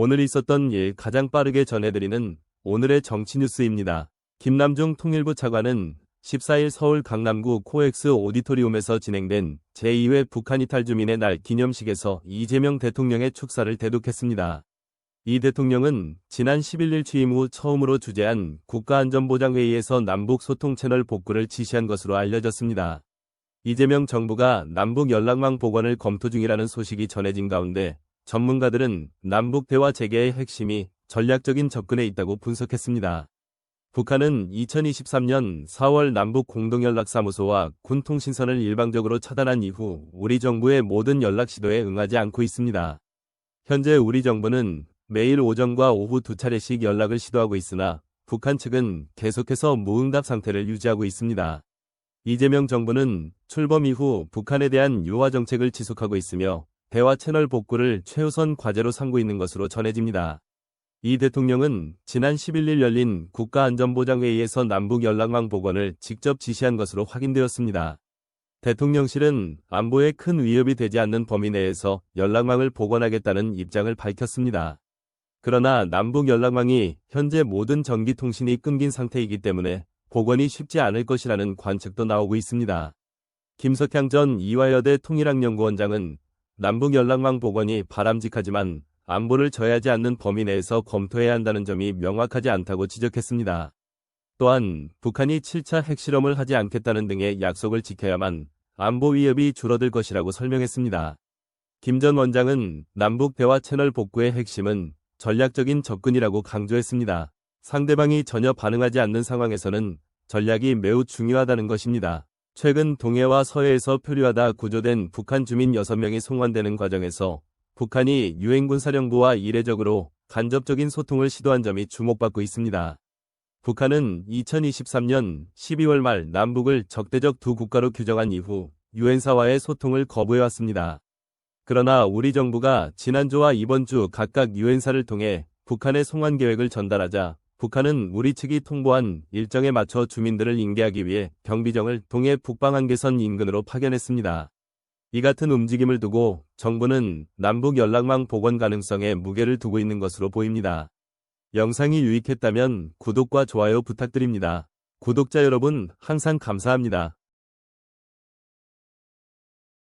오늘 있었던 일 가장 빠르게 전해드리는 오늘의 정치 뉴스입니다. 김남중 통일부 차관은 14일 서울 강남구 코엑스 오디토리움에서 진행된 제2회 북한 이탈 주민의 날 기념식에서 이재명 대통령의 축사를 대독했습니다. 이 대통령은 지난 11일 취임 후 처음으로 주재한 국가안전보장회의에서 남북 소통 채널 복구를 지시한 것으로 알려졌습니다. 이재명 정부가 남북 연락망 복원을 검토 중이라는 소식이 전해진 가운데 전문가들은 남북 대화 재개의 핵심이 전략적인 접근에 있다고 분석했습니다. 북한은 2023년 4월 남북 공동연락사무소와 군통신선을 일방적으로 차단한 이후 우리 정부의 모든 연락 시도에 응하지 않고 있습니다. 현재 우리 정부는 매일 오전과 오후 두 차례씩 연락을 시도하고 있으나 북한 측은 계속해서 무응답 상태를 유지하고 있습니다. 이재명 정부는 출범 이후 북한에 대한 유화 정책을 지속하고 있으며 대화 채널 복구를 최우선 과제로 삼고 있는 것으로 전해집니다. 이 대통령은 지난 11일 열린 국가안전보장회의에서 남북 연락망 복원을 직접 지시한 것으로 확인되었습니다. 대통령실은 안보에 큰 위협이 되지 않는 범위 내에서 연락망을 복원하겠다는 입장을 밝혔습니다. 그러나 남북 연락망이 현재 모든 전기통신이 끊긴 상태이기 때문에 복원이 쉽지 않을 것이라는 관측도 나오고 있습니다. 김석향 전 이화여대 통일학연구원장은 남북 연락망 복원이 바람직하지만 안보를 저해하지 않는 범위 내에서 검토해야 한다는 점이 명확하지 않다고 지적했습니다. 또한 북한이 7차 핵실험을 하지 않겠다는 등의 약속을 지켜야만 안보 위협이 줄어들 것이라고 설명했습니다. 김 전 원장은 남북 대화 채널 복구의 핵심은 전략적인 접근이라고 강조했습니다. 상대방이 전혀 반응하지 않는 상황에서는 전략이 매우 중요하다는 것입니다. 최근 동해와 서해에서 표류하다 구조된 북한 주민 6명이 송환되는 과정에서 북한이 유엔군 사령부와 이례적으로 간접적인 소통을 시도한 점이 주목받고 있습니다. 북한은 2023년 12월 말 남북을 적대적 두 국가로 규정한 이후 유엔사와의 소통을 거부해왔습니다. 그러나 우리 정부가 지난주와 이번 주 각각 유엔사를 통해 북한의 송환 계획을 전달하자 북한은 우리 측이 통보한 일정에 맞춰 주민들을 인계하기 위해 경비정을 동해 북방한계선 인근으로 파견했습니다. 이 같은 움직임을 두고 정부는 남북 연락망 복원 가능성에 무게를 두고 있는 것으로 보입니다. 영상이 유익했다면 구독과 좋아요 부탁드립니다. 구독자 여러분 항상 감사합니다.